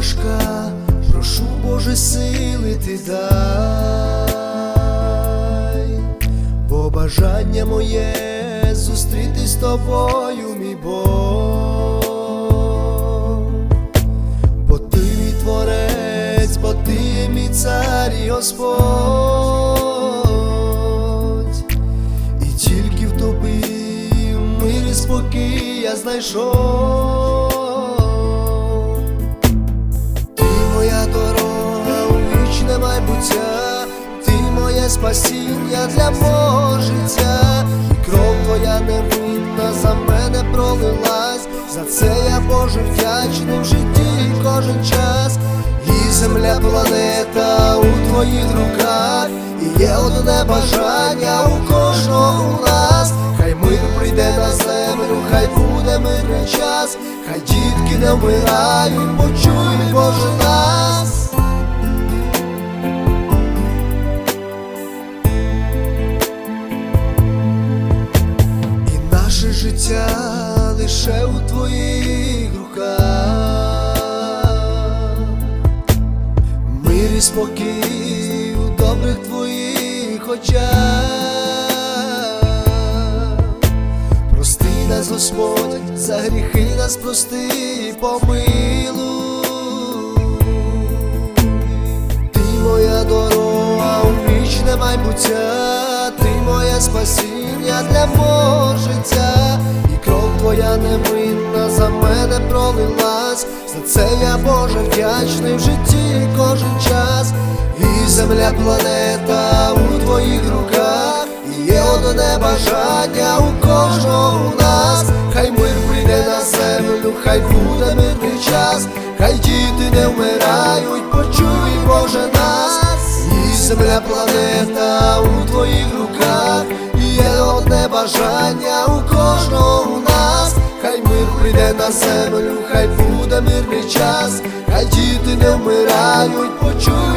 важка, прошу Боже сили ти дай, бо бажання моє зустрітись з тобою, мій Бог, бо ти мій творець, бо ти мій цар і Господь, і тільки в тобі мир і спокій я знайшов. Спасіння для мого життя, і кров твоя невинна за мене пролилась, за це я Боже вдячний в житті кожен час, і земля планета у твоїх руках, і є одне бажання у кожного у нас, хай мир прийде на землю, хай буде мирний час, хай дітки не вмирають, почуй, Боже нас. Наше життя лише у твоїх руках, мир і спокій у добрих твоїх очах. Прости нас, Господь, за гріхи нас прости і помилуй. Ти моя дорога у вічне майбуття, спасіння для мого життя, і кров твоя невинна за мене пролилась. За це я Боже вдячний в житті кожен час, і земля планета у твоїх руках, і є одне бажання у кожного у нас, хай мир прийде на землю, хай буде мирний час, хай діти не вмирають, почуй Боже нас, і земля планета у твоїх на землю, хай буде мирний час, хай діти не вмирають, нас.